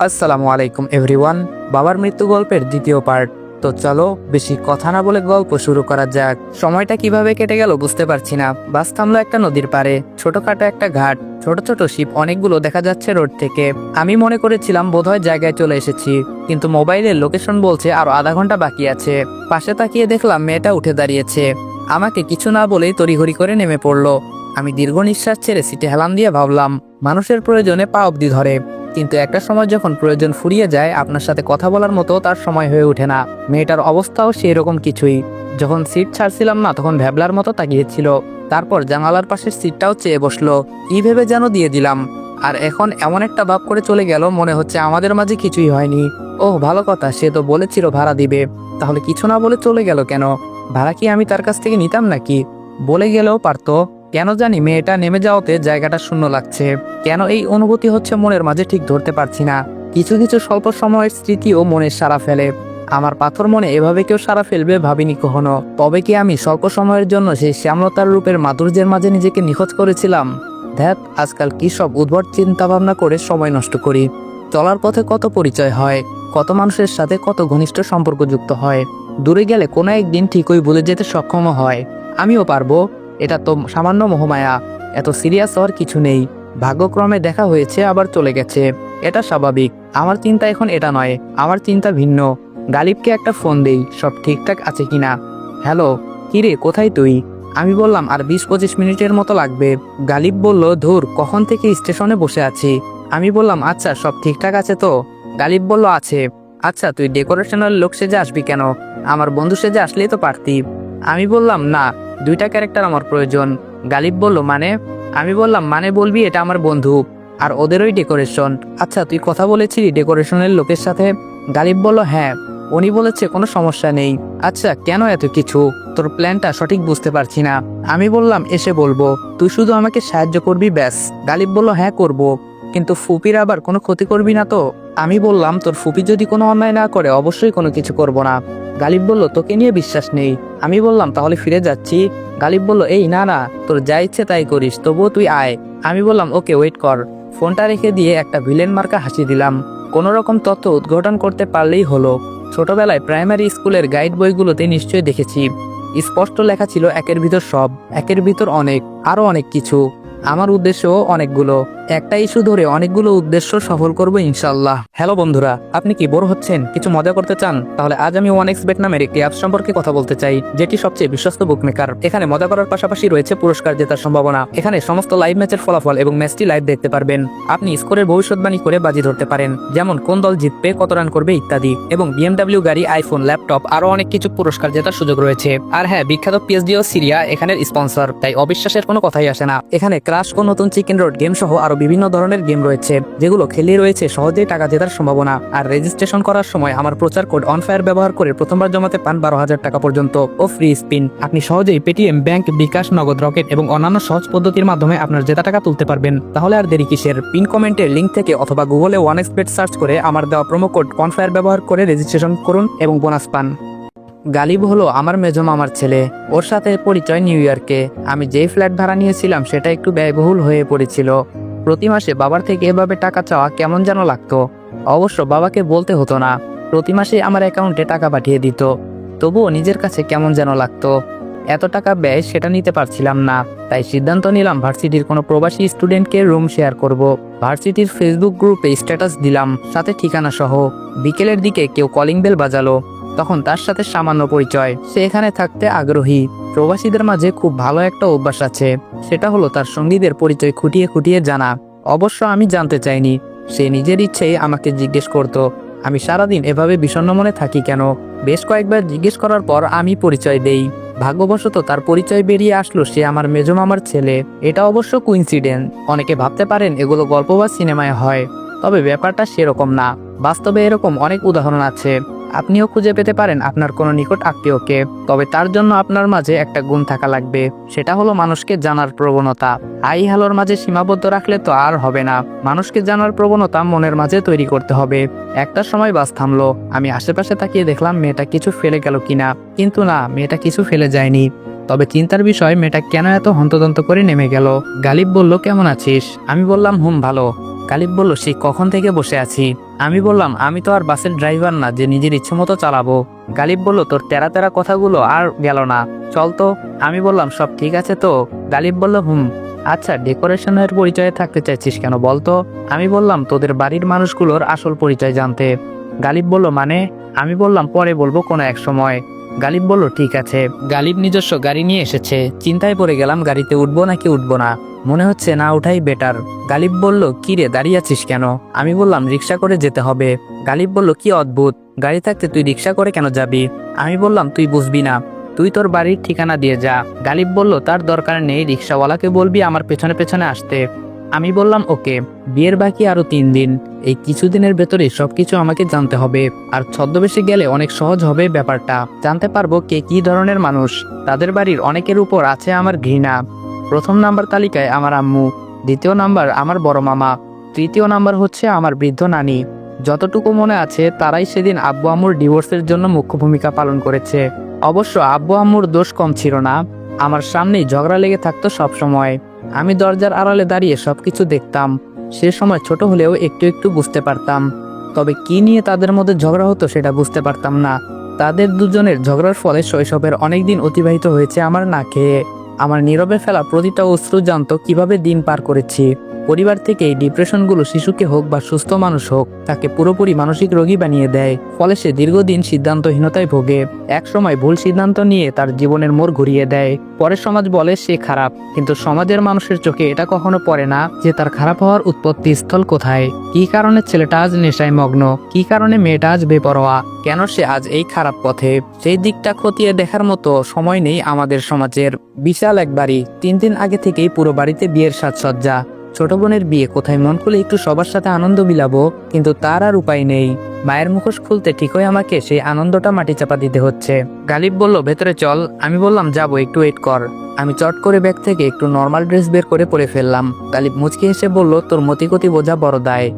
আসসালামু আলাইকুম, এভরিওয়ান। বাবার মৃত্যু গল্পের দ্বিতীয় পার্ট। তো চলো, বেশি কথা না বলে গল্প শুরু করা যাক। সময়টা কীভাবে কেটে গেল বুঝতে পারছি না। বাস থামলো একটা নদীর পারে ছোটখাটো একটা ঘাট। ছোট ছোট শিপ অনেকগুলো দেখা যাচ্ছে রোড থেকে। আমি মনে করেছিলাম বোধহয় জায়গায় চলে এসেছি। কিন্তু মোবাইলের লোকেশন বলছে আরও আধা ঘণ্টা বাকি আছে। পাশে তাকিয়ে দেখলাম মেয়েটা উঠে দাঁড়িয়েছে। আমাকে কিছু না বলেই তড়িঘড়ি করে নেমে পড়ল। আমি দীর্ঘ নিঃশ্বাস ছেড়ে সিটে হেলান দিয়ে ভাবলাম, মানুষের প্রয়োজনে পা অবধি ধরে। কিন্তু একটা সময় যখন প্রয়োজন ফুরিয়ে যায়, আপনার সাথে কথা বলার মতো তার সময় হয়ে ওঠে না। মেয়েটার অবস্থাও সেই রকম কিছুই। যখন সিট ছাড়ছিলাম না, তখন ভ্যাবলার মতো তাকিয়েছিল। তারপর জানালার পাশের সিটটাও চেয়ে বসল। কি ভেবে যেন দিয়ে দিলাম? আর এখন এমন একটা ভাব করে চলে গেল, মনে হচ্ছে আমাদের মাঝে কিছুই হয়নি। ওহ, ভালো কথা, সে তো বলেছিল ভাড়া দিবে। তাহলে কিছু না বলে চলে গেল কেন? ভাড়া কি আমি তার কাছ থেকে নিতাম নাকি? বলে গেলেও পারতো। কেন জানি মেয়েটা নেমে যাওয়াতে জায়গাটা শূন্য লাগছে। কেন এই অনুভূতি হচ্ছে মনের মাঝে ঠিক ধরতে পারছি না। কিছু কিছু স্বল্প সময়ের স্মৃতিও মনে সারা ফেলে। আমার পাথর মনে এভাবে কেউ সারা ফেলবে ভাবিনি কখনো। তবে কি আমি স্বল্প সময়ের জন্য সেই শ্যামলতার রূপের মাধুর্যের মাঝে নিজেকে নিখোঁজ করেছিলাম? ধ্যাত আজকাল কি সব উদ্ভট চিন্তা ভাবনা করে সময় নষ্ট করি। চলার পথে কত পরিচয় হয়, কত মানুষের সাথে কত ঘনিষ্ঠ সম্পর্ক যুক্ত হয়। দূরে গেলে কোনো একদিন ঠিকই ভুলে যেতে সক্ষম হয়। আমিও পারব এটা তো সামান্য মোহমায়া। এত সিরিয়াস হওয়ার কিছু নেই। ভাগ্যক্রমে দেখা হয়েছে, আবার চলে গেছে। এটা স্বাভাবিক। আমার চিন্তা এখন এটা নয়। আমার চিন্তা ভিন্ন। গালিবকে একটা ফোন দেই, সব ঠিকঠাক আছে কিনা? হ্যালো, কিরে, কোথায় তুই? আমি বললাম, আর বিশ পঁচিশ মিনিটের মতো লাগবে। গালিব বলল, ধুর, কখন থেকে স্টেশনে বসে আছি? আমি বললাম আচ্ছা সব ঠিকঠাক আছে তো? গালিব বলল, আছে। আচ্ছা তুই ডেকোরেশনের লোক সেজে আসবি কেন? আমার বন্ধু সেজে আসলেই তো পারতি। আমি বললাম, না। দুইটা ক্যারেক্টার আমার প্রয়োজন। গালিব বলল মানে? আমি বললাম মানে বলবি, এটা আমার বন্ধু আর ওদেরই ডেকোরেশন। আচ্ছা তুই কথা বলেছিলি ডেকোরেশনের লোকের সাথে? গালিব বলল হ্যাঁ উনি বলেছে কোনো সমস্যা নেই। আচ্ছা কেন এত কিছু? তোর প্ল্যানটা সঠিক বুঝতে পারছি না। আমি বললাম, এসে বলব। তুই শুধু আমাকে সাহায্য করবি, ব্যাস। গালিব বলল হ্যাঁ করব। কিন্তু ফুপির আবার কোনো ক্ষতি করবি না তো? আমি বললাম, তোর ফুপি যদি কোনো অন্যায় না করে, অবশ্যই কোনো কিছু করব না। গালিব বলল, তোকে নিয়ে বিশ্বাস নেই। আমি বললাম, তাহলে ফিরে যাচ্ছি। গালিব বলল, এই, না না, তোর যা ইচ্ছে তাই করিস, তবুও তুই আয়। আমি বললাম, ওকে, ওয়েট কর। ফোনটা রেখে দিয়ে একটা ভিলেন মার্কা হাসি দিলাম। কোনো রকম তথ্য উদ্ঘাটন করতে পারলেই হলো। ছোটবেলায় প্রাইমারি স্কুলের গাইড বইগুলোতে নিশ্চয়ই দেখেছি। স্পষ্ট লেখা ছিল, একের ভিতর সব, একের ভিতর অনেক আরও অনেক কিছু। আমার উদ্দেশ্যও অনেকগুলো। একটা ইস্যু ধরে অনেকগুলো উদ্দেশ্য সফল করব ইনশাল্লাহ হ্যালো বন্ধুরা, আপনি কি বোর হচ্ছেন? কিছু মজা করতে চান? তাহলে আজ আমি ওয়ান এক্স বেট নামের একটি অ্যাপ সম্পর্কে কথা বলতে চাই, যেটি সবচেয়ে বিশ্বস্ত বুকমেকার এখানে মজা করার পাশাপাশি রয়েছে পুরস্কার জেতার সম্ভাবনা। এখানে সমস্ত লাইভ ম্যাচের ফলাফল এবং ম্যাচটি লাইভ দেখতে পারবেন। আপনি স্কোরের ভবিষ্যৎবাণী করে বাজি ধরতে পারেন, যেমন কোন দল জিতবে, কত রান করবে ইত্যাদি। এবং বিএমডাব্লিউ গাড়ি আইফোন ল্যাপটপ আরও অনেক কিছু পুরস্কার জেতার সুযোগ রয়েছে। আর হ্যাঁ বিখ্যাত পিএসডি ও সিরিয়া এখানের স্পন্সর তাই অবিশ্বাসের কোনো কথাই আসে না। এখানে ক্রাশ ও নতুন চিকেন রোড গেম সহ আরও বিভিন্ন ধরনের গেম রয়েছে, যেগুলো খেলে রয়েছে সহজেই টাকা জেতার সম্ভাবনা। আর রেজিস্ট্রেশন করার সময় আমার প্রচার কোড অনফায়ার ব্যবহার করে প্রথমবার জমাতে পান বারো হাজার টাকা পর্যন্ত। ও ফ্রি স্পিন আপনি সহজেই পেটিএম ব্যাংক বিকাশ নগদ রকেট এবং অন্যান্য সহজ পদ্ধতির মাধ্যমে আপনার জেতা টাকা তুলতে পারবেন। তাহলে আর দেরি কিসের? পিন কমেন্টের লিঙ্ক থেকে অথবা গুগলে ওয়ান এক্সপেট সার্চ করে আমার দেওয়া প্রোমো কোড কনফায়ার ব্যবহার করে রেজিস্ট্রেশন করুন এবং বোনাস পান। গালিব হলো আমার মেজো মামার ছেলে। ওর সাথে পরিচয় নিউ ইয়র্কে আমি যেই ফ্ল্যাট ভাড়া নিয়েছিলাম সেটা একটু ব্যয়বহুল হয়ে পড়েছিল। প্রতি মাসে বাবার থেকে এভাবে টাকা চাওয়া কেমন যেন লাগতো। অবশ্য বাবাকে বলতে হতো না, প্রতি মাসে আমার অ্যাকাউন্টে টাকা পাঠিয়ে দিত। তবুও নিজের কাছে কেমন যেন লাগতো। এত টাকা ব্যয় সেটা নিতে পারছিলাম না, তাই সিদ্ধান্ত নিলাম ভার্সিটির কোনো প্রবাসী স্টুডেন্টকে রুম শেয়ার করব। ভার্সিটির ফেসবুক গ্রুপে স্ট্যাটাস দিলাম, সাথে ঠিকানা সহ। বিকেলের দিকে কেউ কলিং বেল বাজালো। তখন তার সাথে সামান্য পরিচয়। সে এখানে থাকতে আগ্রহী। প্রবাসীদের মাঝে খুব ভালো একটা অভ্যাস আছে। সেটা হলো তার সঙ্গীদের পরিচয় খুঁটিয়ে খুঁটিয়ে জানা। অবশ্য আমি জানতে চাইনি। সে নিজের ইচ্ছেই আমাকে জিজ্ঞেস করত, আমি সারাদিন এভাবে বিষণ্ণ মনে থাকি কেন? বেশ কয়েকবার জিজ্ঞেস করার পর আমি পরিচয় দেই। ভাগ্যবশত তার পরিচয় বেরিয়ে আসলো সে আমার মেজো মামার ছেলে। এটা অবশ্য কুইন্সিডেন্ট অনেকে ভাবতে পারেন এগুলো গল্প বা সিনেমায় হয়। তবে ব্যাপারটা সেরকম না। বাস্তবে এরকম অনেক উদাহরণ আছে। আপনিও খুঁজে পেতে পারেন আপনার কোনো নিকট আত্মীয়কে। তবে তার জন্য আপনার মাঝে একটা গুণ থাকা লাগবে। সেটা হলো মানুষকে জানার প্রবণতা। হাই হ্যালোর মাঝে সীমাবদ্ধ রাখলে তো আর হবে না। মানুষকে জানার প্রবণতা মনের মাঝে তৈরি করতে হবে। একটা সময় বাস থামলো। আমি আশেপাশে তাকিয়ে দেখলাম মেয়েটা কিছু ফেলে গেল কিনা। কিন্তু না, মেয়েটা কিছু ফেলে যায়নি। তবে চিন্তার বিষয়, মেয়েটা কেন এত হন্তদন্ত করে নেমে গেল? গালিব বলল, কেমন আছিস? আমি বললাম, হুম, ভালো। গালিব বলল, সে কখন থেকে বসে আছি? আমি বললাম, আমি তো আর বাসের ড্রাইভার না, যে নিজের ইচ্ছে মতো চালাবো। গালিব বলল, তোর তেরা তেরা কথাগুলো আর গেল না। চল তো। আমি বললাম, সব ঠিক আছে তো? গালিব বলল, হুম। আচ্ছা ডেকোরেশনের পরিচয়ে থাকতে চাইছিস কেন বলতো আমি বললাম, তোদের বাড়ির মানুষগুলোর আসল পরিচয় জানতে। গালিব বলল মানে? আমি বললাম, পরে বলব কোনো এক সময়। গালিব বলল, ঠিক আছে। গালিব নিজস্ব গাড়ি নিয়ে এসেছে। চিন্তায় পড়ে গেলাম, গাড়িতে উঠবো নাকি উঠবো না? মনে হচ্ছে না ওঠাই বেটার গালিব বলল, কি রে, দাঁড়িয়ে আছিস কেন? আমি বললাম, রিক্সা করে যেতে হবে। গালিব বলল, কি অদ্ভুত! গাড়ি থাকতে তুই রিক্সা করে কেন যাবি? আমি বললাম, তুই বুঝবি না। তুই তোর বাড়ির ঠিকানা দিয়ে যা। গালিব বলল, তার দরকার নেই, রিক্সাওয়ালাকে বলবি আমার পেছনে পেছনে আসতে। আমি বললাম, ওকে, বিয়ের বাকি আরও তিন দিন। এই কিছুদিনের ভেতরে সবকিছু আমাকে জানতে হবে। আর ছদ্মবেশে গেলে অনেক সহজ হবে ব্যাপারটা। জানতে পারব কে কি ধরনের মানুষ। তাদের বাড়ির অনেকের উপর আছে আমার ঘৃণা। প্রথম নাম্বার তালিকায় আমার আম্মু। দ্বিতীয় নাম্বার আমার বড় মামা। তৃতীয় নাম্বার হচ্ছে আমার বৃদ্ধ নানি। যতটুকু মনে আছে, তারাই সেদিন আব্বু আম্মুর ডিভোর্সের জন্য মুখ্য ভূমিকা পালন করেছে। অবশ্য আব্বু আম্মুর দোষ কম ছিল না। আমার সামনেই ঝগড়া লেগে থাকতো সব সময় আমি দরজার আড়ালে দাঁড়িয়ে সবকিছু দেখতাম। সে সময় ছোট হলেও একটু একটু বুঝতে পারতাম। তবে কি নিয়ে তাদের মধ্যে ঝগড়া হতো সেটা বুঝতে পারতাম না। তাদের দুজনের ঝগড়ার ফলে শৈশবের অনেক দিন অতিবাহিত হয়েছে আমার না খেয়ে আমার নীরবে ফেলা প্রতিটা অশ্রু জানত কীভাবে দিন পার করেছি। পরিবার থেকে এই ডিপ্রেশনগুলো শিশুকে হোক বা সুস্থ মানুষ হোক, তাকে পুরোপুরি মানসিক রোগী বানিয়ে দেয়, ফলে সে দীর্ঘদিন সিদ্ধান্তহীনতায় ভোগে। এক সময় ভুল সিদ্ধান্ত নিয়ে তার জীবনের মোড় ঘুরিয়ে দেয়। পরে সমাজ বলে সে খারাপ, কিন্তু সমাজের মানুষের চোখে এটা কখনো পড়ে না যে তার খারাপ হওয়ার উৎপত্তি স্থল কোথায়। কি কারণে ছেলেটা আজ নেশায় মগ্ন? কি কারণে মেয়েটা আজ বেপরোয়া? কেন সে আজ এই খারাপ পথে? সেই দিকটা খতিয়ে দেখার মতো সময় নেই আমাদের সমাজের। বিশাল এক বাড়ি, তিন দিন আগে থেকেই পুরো বাড়িতে বিয়ের সাজসজ্জা। ছোট বোনের বিয়ে, কোথায় মন খুলে একটু সবার সাথে আনন্দ মিলাবো, কিন্তু তার আর উপায় নেই। মায়ের মুখোশ খুলতে ঠিকই আমাকে সেই আনন্দটা মাটি চাপা দিতে হচ্ছে। গালিব বলল, ভেতরে চল, আমি বললাম, যাব, একটু ওয়েট কর। আমি চট করে ব্যাগ থেকে একটু নর্মাল ড্রেস বের করে পরে ফেললাম। গালিব মুচকি এসে বলল, তোর মতিগতি বোঝা বড় দায়।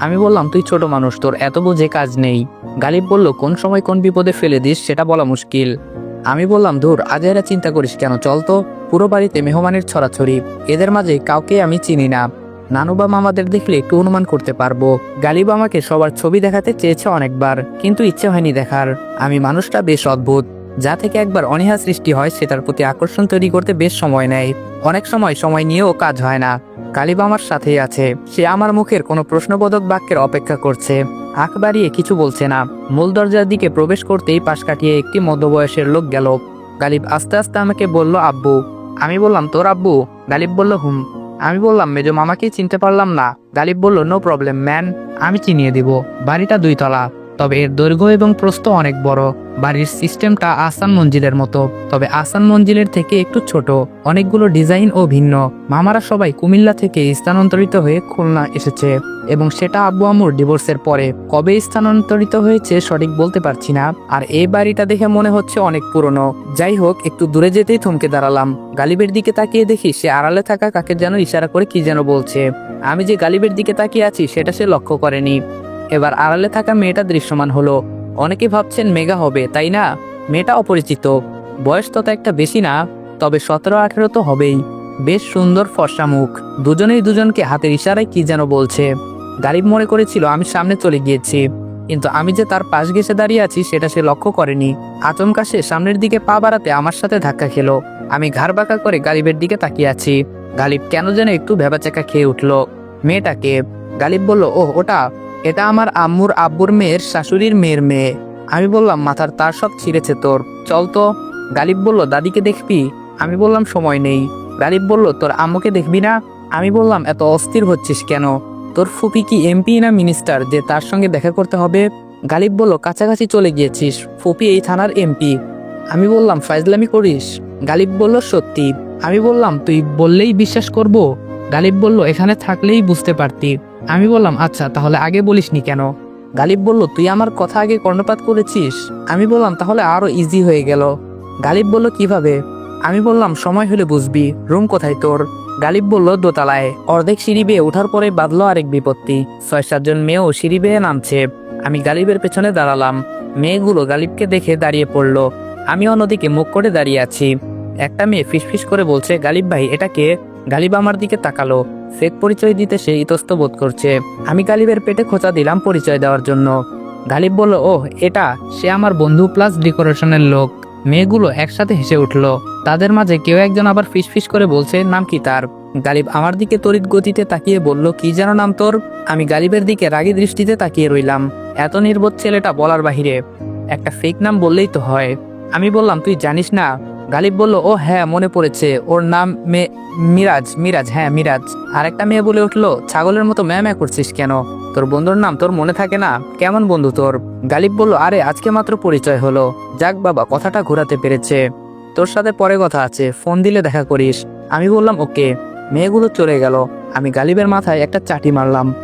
আমি বললাম, তুই ছোট মানুষ, তোর এত বুঝে কাজ নেই। গালিব বলল, কোন সময় কোন বিপদে ফেলে দিস, সেটা বলা মুশকিল। আমি বললাম, ধুর, আজ এরা চিন্তা করিস কেন? চল তো। পুরো বাড়িতে মেহমানের ছড়াছড়ি। এদের মাঝে কাউকে আমি চিনি না। নানু বা মামাদের দেখলে একটু অনুমান করতে পারব। গালিব আমাকে সবার ছবি দেখাতে চেয়েছে অনেকবার, কিন্তু ইচ্ছে হয়নি দেখার। আমি মানুষটা বেশ অদ্ভুত। যা থেকে একবার অনীহা সৃষ্টি হয়, সেটার প্রতি আকর্ষণ তৈরি করতে বেশ সময় নেয়। অনেক সময় সময় নিয়েও কাজ হয় না। গালিব আমার সাথেই আছে। সে আমার মুখের কোনো প্রশ্নবোধক বাক্যের অপেক্ষা করছে। আখ বাড়িয়ে কিছু বলছে না। মূল দরজার দিকে প্রবেশ করতেই পাশ কাটিয়ে একটি মধ্যবয়সের লোক গেল। গালিব আস্তে আস্তে আমাকে বলল, আব্বু। আমি বললাম, তোর আব্বু? গালিব বলল, হুম। আমি বললাম, মেজো মামাকেই চিনতে পারলাম না। গালিব বলল, নো প্রবলেম, ম্যান, আমি চিনিয়ে দিব। বাড়িটা দুইতলা। তবে এর দৈর্ঘ্য এবং প্রস্থ অনেক বড়। বাড়ির সিস্টেমটা আসান মঞ্জিলের মতো। তবে আসান মঞ্জিলের থেকে একটু ছোট। অনেকগুলো ডিজাইন ও ভিন্ন। মামারা সবাই কুমিল্লা থেকে স্থানান্তরিত হয়ে খুলনা এসেছে। এবং সেটা আব্বু আমুর ডিভোর্সের পরে। কবে স্থানান্তরিত হয়েছে সঠিক বলতে পারছি না। আর এই বাড়িটা দেখে মনে হচ্ছে অনেক পুরনো। যাই হোক, একটু দূরে যেতেই থমকে দাঁড়ালাম। গালিবের দিকে তাকিয়ে দেখি সে আড়ালে থাকা কাকে যেন ইশারা করে কি যেন বলছে। আমি যে গালিবের দিকে তাকিয়ে আছি, সেটা সে লক্ষ্য করেনি। এবার আড়ালে থাকা মেয়েটা দৃশ্যমান হলো। অনেকে ভাবছেন মেগা হবে, তাই না? মেয়েটা অপরিচিত। বয়স তত একটা বেশি না, তবে সতেরো আঠেরো তো হবেই। বেশ সুন্দর ফর্সা মুখ। দুজনেই দুজনকে হাতের ইশারায় কি যেন বলছে। গারিব মনে করেছিল, আমি সামনে চলে গিয়েছি। কিন্তু আমি যে তার পাশ ঘেসে দাঁড়িয়ে আছি, সেটা সে লক্ষ্য করেনি। আচমকা সে সামনের দিকে পা বাড়াতে আমার সাথে ধাক্কা খেলো। আমি ঘাড় বাঁকা করে গালিবের দিকে তাকিয়ে আছি। গালিব কেন যেন একটু ভেবাচাকা খেয়ে উঠল। মেয়েটাকে। গালিব বলল ও ওটা এটা আমার আম্মুর আব্বুর মেয়ের শাশুড়ির মেয়ের মেয়ে। আমি বললাম, মাথার তার সব ছিঁড়েছে তোর। চল তো। গালিব বলল, দাদিকে দেখবি? আমি বললাম, সময় নেই। গালিব বলল, তোর আম্মুকে দেখবি না? আমি বললাম, এত অস্থির হচ্ছিস কেন? তোর ফুপি কি এমপি না মিনিস্টার যে তার সঙ্গে দেখা করতে হবে? গালিব বলল, কাছাকাছি চলে গিয়েছিস। ফুপি এই থানার এমপি। আমি বললাম, ফাইজলামি করিস? গালিব বলল, সত্যি। আমি বললাম, তুই বললেই বিশ্বাস করব? গালিব বলল, এখানে থাকলেই বুঝতে পারতি। আমি বললাম আচ্ছা তাহলে আগে বলিসনি কেন? গালিব বলল, তুই আমার কথা আগে কর্ণপাত করেছিস? আমি বললাম, তাহলে আরও ইজি হয়ে গেল। গালিব বলল, কীভাবে? আমি বললাম, সময় হলে বুঝবি রুম কোথায় তোর? গালিব বলল, দোতলায়। অর্ধেক সিঁড়ি বেয়ে ওঠার পরে বাঁধলো আরেক বিপত্তি। ছয় সাতজন মেয়েও সিঁড়ি বেয়ে নামছে। আমি গালিবের পেছনে দাঁড়ালাম। মেয়েগুলো গালিবকে দেখে দাঁড়িয়ে পড়ল। আমি অন্যদিকে মুখ করে দাঁড়িয়ে আছি। একটা মেয়ে ফিসফিস করে বলছে, গালিব ভাই এটাকে গালিব আমার দিকে তাকালো। ফেক পরিচয় দিতে সে ইতস্ত বোধ করছে। আমি গালিবের পেটে খোঁচা দিলাম পরিচয় দেওয়ার জন্য। গালিব বলল ও এটা সে আমার বন্ধু প্লাস ডেকোরেশনের লোক। মেয়েগুলো একসাথে হেসে উঠল। তাদের মাঝে কেউ একজন আবার ফিসফিস করে বলছে, নাম কি তার? গালিব আমার দিকে তড়িৎ গতিতে তাকিয়ে বলল, কি যেন নাম তোর? আমি গালিবের দিকে রাগী দৃষ্টিতে তাকিয়ে রইলাম। এত নির্বোধ ছেলেটা বলার বাহিরে। একটা ফেক নাম বললেই তো হয়। আমি বললাম, তুই জানিস না গালিব বলল, ও হ্যাঁ মনে পড়েছে। ওর নাম মে, মিরাজ মিরাজ হ্যাঁ মিরাজ। আরেকটা মেয়ে বলে উঠল, ছাগলের মতো ম্যা ম্যা করছিস কেন? তোর বন্ধুর নাম তোর মনে থাকে না? কেমন বন্ধু তোর? গালিব বলল, আরে, আজকে মাত্র পরিচয় হলো। যাক বাবা, কথাটা ঘোরাতে পেরেছে। তোর সাথে পরে কথা আছে, ফোন দিলে দেখা করিস। আমি বললাম, ওকে। মেয়েগুলো চলে গেল। আমি গালিবের মাথায় একটা চাটি মারলাম।